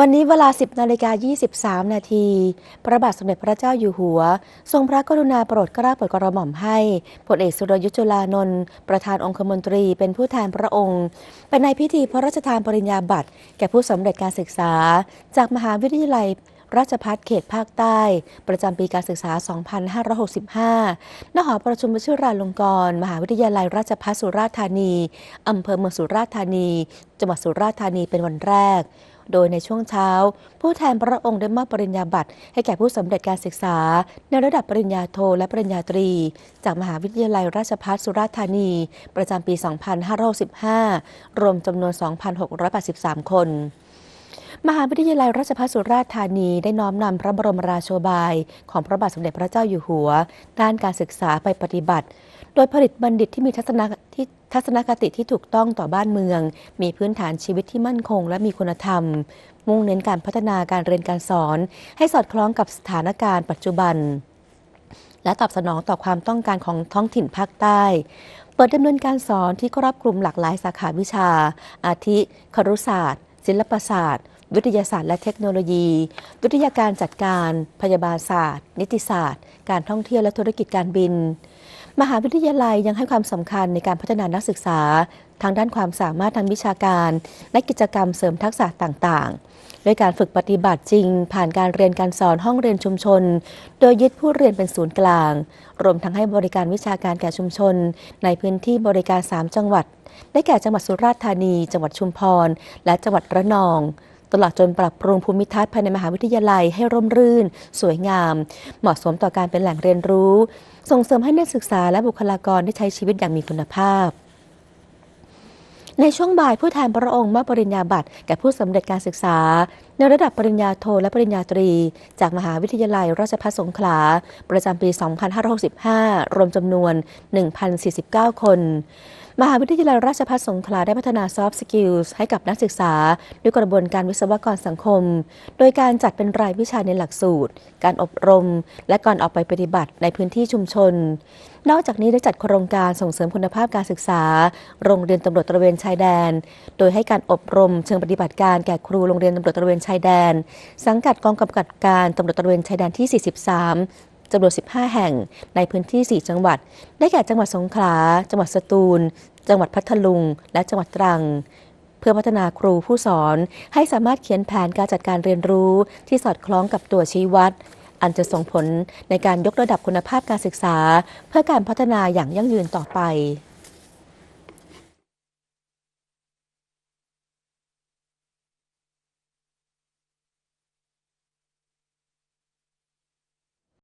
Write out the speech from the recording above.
วันนี้เวลา 10นาฬิกา23 นาที พระบาทสมเด็จพระเจ้าอยู่หัว ทรงพระกรุณาโปรดเกล้าโปรดกระหม่อมให้พลเอกสุรยุทธ์จุลานนท์ประธานองคมนตรีเป็นผู้แทนพระองค์ไปในพิธีพระราชทานปริญญาบัตร แก่ผู้สำเร็จการศึกษา จากมหาวิทยาลัยราชพัฒเขตภาคใต้ ประจำปีการศึกษา 2565 ณ หอประชุมวชิราลงกรณ์มหาวิทยาลัยราชภัฏสุราษฎร์ธานี อำเภอเมืองสุราษฎร์ธานี จังหวัดสุราษฎร์ธานีเป็นวันแรก โดยในช่วงเช้า ผู้แทนพระองค์ได้มอบปริญญาบัตรให้แก่ผู้สำเร็จการศึกษา ในระดับปริญญาโทและปริญญาตรี จากมหาวิทยาลัยราชภัฏสุราษฎร์ธานี ประจำปี 2565 รวมจำนวน 2,683 คนมหาวิทยาลัยราชภัฏสุราษฎร์ธานีได้น้อมนำพระบรมราโชบาย ของพระบาทสมเด็จพระเจ้าอยู่หัว ด้านการศึกษาไปปฏิบัติ ดยผลิตบัณฑิตที่มีทัศนคที่ทัศนคติที่ถูกต้องต่อบ้านเมือง มีพื้นฐานชีวิตที่มั่นคง และมีคุณธรรม มุ่งเน้นการพัฒนาการเรียนการสอน ให้สอดคล้องกับสถานการณ์ปัจจุบัน และตอบสนองต่อความต้องการของท้องถิ่นภาคใต้ เปิดดำเนินการสอนที่ครอบคลุมหลากหลายสาขาวิชา อาทิครุศาสตร์ ศิลปศาสตร์ วิทยาศาสตร์และเทคโนโลยี วิทยาการจัดการ พยาบาลศาสตร์ นิติศาสตร์ การท่องเที่ยวและธุรกิจการบิน มหาวิทยาลัยยังให้ความสำคัญในการพัฒนานักศึกษา ทางด้านความสามารถทางวิชาการ และกิจกรรมเสริมทักษะต่างๆ ด้วยการฝึกปฏิบัติจริง ผ่านการเรียนการสอนห้องเรียนชุมชน โดยยึดผู้เรียนเป็นศูนย์กลาง รวมทั้งให้บริการวิชาการแก่ชุมชน ในพื้นที่บริการ 3 จังหวัด ได้แก่จังหวัดสุราษฎร์ธานี จังหวัดชุมพร และจังหวัดระนอง ตลอดจนปรับปรุงภูมิทัศน์ภายในมหาวิทยาลัยให้ร่มรื่น สวยงาม เหมาะสมต่อการเป็นแหล่งเรียนรู้ ส่งเสริมให้นักศึกษาและบุคลากรได้ใช้ชีวิตอย่างมีคุณภาพในช่วงบ่ายผู้แทนพระองค์มอบปริญญาบัตรแก่ผู้สำเร็จการศึกษา ในระดับปริญญาโทและปริญญาตรี จากมหาวิทยาลัยราชภัฏสงขลา ประจำปี 2565 รวมจำนวน 1,049 คน มหาวิทยาลัยราชภัฏสงขลาได้พัฒนา Soft Skills ให้กับนักศึกษา ด้วยกระบวนการวิศวกรสังคม โดยการจัดเป็นรายวิชาในหลักสูตร การอบรม และการออกไปปฏิบัติในพื้นที่ชุมชน นอกจากนี้ได้จัดโครงการส่งเสริมคุณภาพการศึกษา โรงเรียนตำรวจตระเวนชายแดน โดยให้การอบรมเชิงปฏิบัติการแก่ครูโรงเรียนตำรวจตระเวนชายแดน สังกัดกองกำกับการตำรวจตระเวนชายแดนที่ 43 จำนวน 15 แห่งในพื้นที่ 4 จังหวัด ได้แก่จังหวัดสงขลา จังหวัดสตูล จังหวัดพัทลุง และจังหวัดตรัง เพื่อพัฒนาครูผู้สอน ให้สามารถเขียนแผนการจัดการเรียนรู้ที่สอดคล้องกับตัวชี้วัด อันจะส่งผลในการยกระดับคุณภาพการศึกษา เพื่อการพัฒนาอย่างยั่งยืนต่อไป